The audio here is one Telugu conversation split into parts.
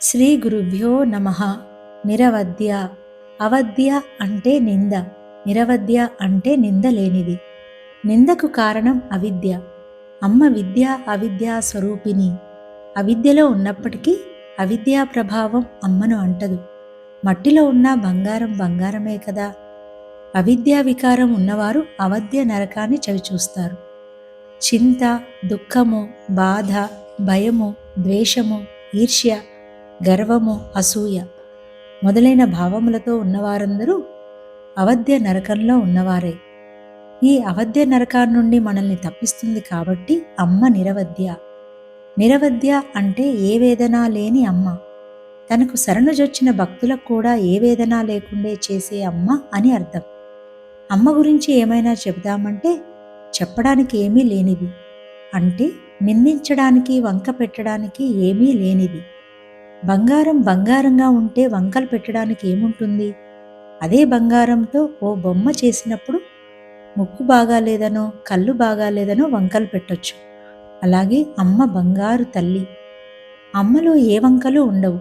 శ్రీ గురుభ్యో నమ. నిరవద్య. అవద్య అంటే నింద. నిరవద్య అంటే నింద లేనిది. నిందకు కారణం అవిద్య. అమ్మ విద్య అవిద్యా స్వరూపిణి. అవిద్యలో ఉన్నప్పటికీ అవిద్యా ప్రభావం అమ్మను అంటదు. మట్టిలో ఉన్న బంగారం బంగారమే కదా. అవిద్యా వికారం ఉన్నవారు అవద్య నరకాన్ని చవిచూస్తారు. చింత దుఃఖము బాధ భయము ద్వేషము ఈర్ష్య గర్వము అసూయ. మొదలైన భావములతో ఉన్నవారందరూ అవధ్య నరకంలో ఉన్నవారే. ఈ అవధ్య నరకాన్ని నుండి మనల్ని తప్పిస్తుంది కాబట్టి అమ్మ నిరవధ్య. నిరవధ్య అంటే ఏ వేదన లేని అమ్మ. తనకు శరణుజొచ్చిన భక్తులకు కూడా ఏ వేదన లేకుండే చేసే అమ్మ అని అర్థం. అమ్మ గురించి ఏమైనా చెబుదామంటే చెప్పడానికి ఏమీ లేనిది. అంటే నిందించడానికి వంక పెట్టడానికి ఏమీ లేనిది. బంగారం బంగారంగా ఉంటే వంకలు పెట్టడానికి ఏముంటుంది? అదే బంగారంతో ఓ బొమ్మ చేసినప్పుడు ముక్కు బాగాలేదనో కళ్ళు బాగాలేదనో వంకలు పెట్టొచ్చు. అలాగే అమ్మ బంగారు తల్లి. అమ్మలో ఏ వంకలు ఉండవు.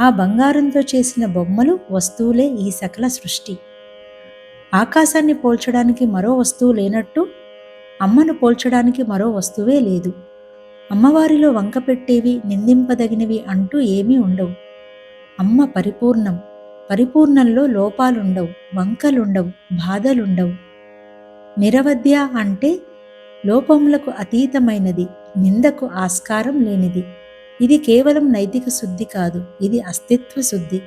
ఆ బంగారంతో చేసిన బొమ్మలు వస్తువులే ఈ సకల సృష్టి. ఆకాశాన్ని పోల్చడానికి మరో వస్తువు లేనట్టు అమ్మను పోల్చడానికి మరో వస్తువే లేదు. అమ్మవారిలో వంక పెట్టేవి నిందింపదగినవి అంటూ ఏమీ ఉండవు. అమ్మ పరిపూర్ణం. పరిపూర్ణంలో లోపాలుండవు వంకలుండవు బాధలుండవు. నిరవధ్య అంటే లోపములకు అతీతమైనది నిందకు ఆస్కారం లేనిది. ఇది కేవలం నైతిక శుద్ధి కాదు ఇది అస్తిత్వ శుద్ధి.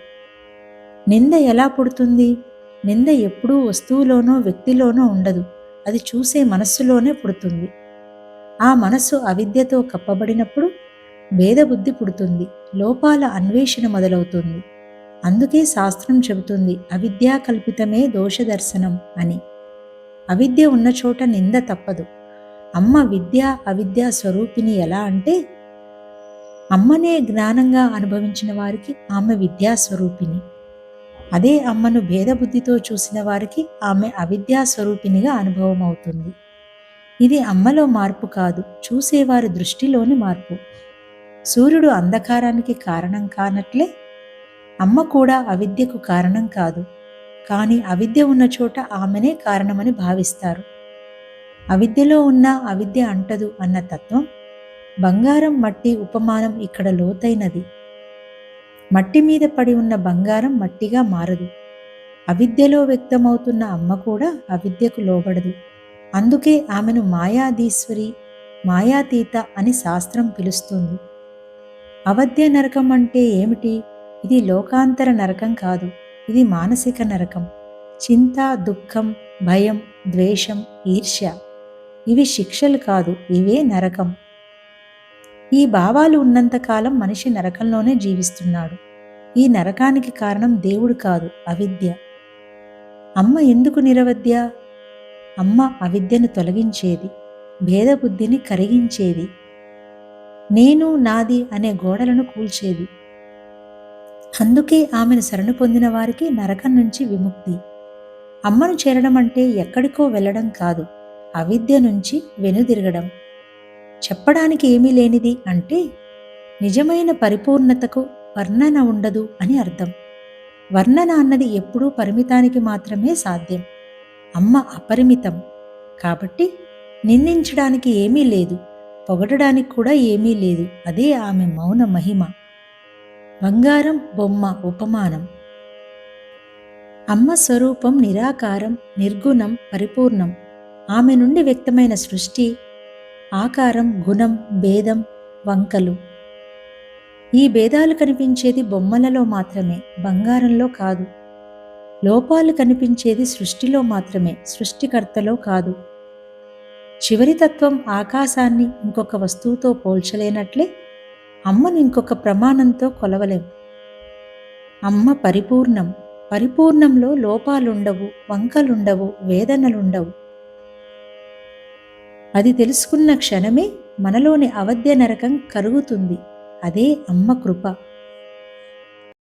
నింద ఎలా పుడుతుంది? నింద ఎప్పుడూ వస్తువులోనో వ్యక్తిలోనో ఉండదు. అది చూసే మనస్సులోనే పుడుతుంది. ఆ మనస్సు అవిద్యతో కప్పబడినప్పుడు భేదబుద్ధి పుడుతుంది లోపాల అన్వేషణ మొదలవుతుంది. అందుకే శాస్త్రం చెబుతుంది అవిద్యా కల్పితమే దోషదర్శనం అని. అవిద్య ఉన్న చోట నింద తప్పదు. అమ్మ విద్య అవిద్యా స్వరూపిణి ఎలా అంటే అమ్మనే జ్ఞానంగా అనుభవించిన వారికి ఆమె విద్యా స్వరూపిణి. అదే అమ్మను భేదబుద్ధితో చూసిన వారికి ఆమె అవిద్యా స్వరూపిణిగా అనుభవం అవుతుంది ఇది అమ్మలో మార్పు కాదు చూసేవారి దృష్టిలోని మార్పు. సూర్యుడు అంధకారానికి కారణం కానట్లే అమ్మ కూడా అవిద్యకు కారణం కాదు. కానీ అవిద్య ఉన్న చోట ఆమెనే కారణమని భావిస్తారు. అవిద్యలో ఉన్న అవిద్య అంటదు అన్న తత్వం బంగారం మట్టి ఉపమానం ఇక్కడ లోతైనది. మట్టి మీద పడి ఉన్న బంగారం మట్టిగా మారదు. అవిద్యలో వ్యక్తమవుతున్న అమ్మ కూడా అవిద్యకు లోబడదు. అందుకే ఆమెను మాయాధీశ్వరి మాయాతీత అని శాస్త్రం పిలుస్తుంది. అవధ్య నరకం అంటే ఏమిటి? ఇది లోకాంతర నరకం కాదు ఇది మానసిక నరకం. చింత దుఃఖం భయం ద్వేషం ఈర్ష్య. ఇవి శిక్షలు కాదు ఇవే నరకం. ఈ భావాలు ఉన్నంతకాలం మనిషి నరకంలోనే జీవిస్తున్నాడు. ఈ నరకానికి కారణం దేవుడు కాదు అవిద్య. అమ్మ ఎందుకు నిరవద్య అమ్మ అవిద్యను తొలగించేది భేదబుద్ధిని కరిగించేది నేను నాది అనే గోడలను కూల్చేది. అందుకే ఆమెను శరణు పొందిన వారికి నరకం నుంచి విముక్తి. అమ్మను చేరడం అంటే ఎక్కడికో వెళ్ళడం కాదు అవిద్య నుంచి వెనుదిరగడం. చెప్పడానికి ఏమీ లేనిది అంటే నిజమైన పరిపూర్ణతకు వర్ణన ఉండదు అని అర్థం. వర్ణన అన్నది ఎప్పుడూ పరిమితానికి మాత్రమే సాధ్యం. అమ్మ అపరిమితం. కాబట్టి నిందించడానికి ఏమీ లేదు. పొగడడానికి కూడా ఏమీ లేదు. అదే ఆమె మౌన మహిమ. బంగారం బొమ్మ ఉపమానం. అమ్మ స్వరూపం నిరాకారం నిర్గుణం పరిపూర్ణం. ఆమె నుండి వ్యక్తమైన సృష్టి ఆకారం గుణం భేదం వంకలు. ఈ భేదాలు కనిపించేది బొమ్మలలో మాత్రమే బంగారంలో కాదు. లోపాలు కనిపించేది సృష్టిలో మాత్రమే సృష్టికర్తలో కాదు. చివరి తత్వం ఆకాశాన్ని ఇంకొక వస్తువుతో పోల్చలేనట్లే అమ్మను ఇంకొక ప్రమాణంతో కొలవలేం. అమ్మ పరిపూర్ణం. పరిపూర్ణంలో లోపాలుండవు వంకలుండవు వేదనలుండవు. అది తెలుసుకున్న క్షణమే మనలోని అవధ్య నరకం కరుగుతుంది. అదే అమ్మ కృప.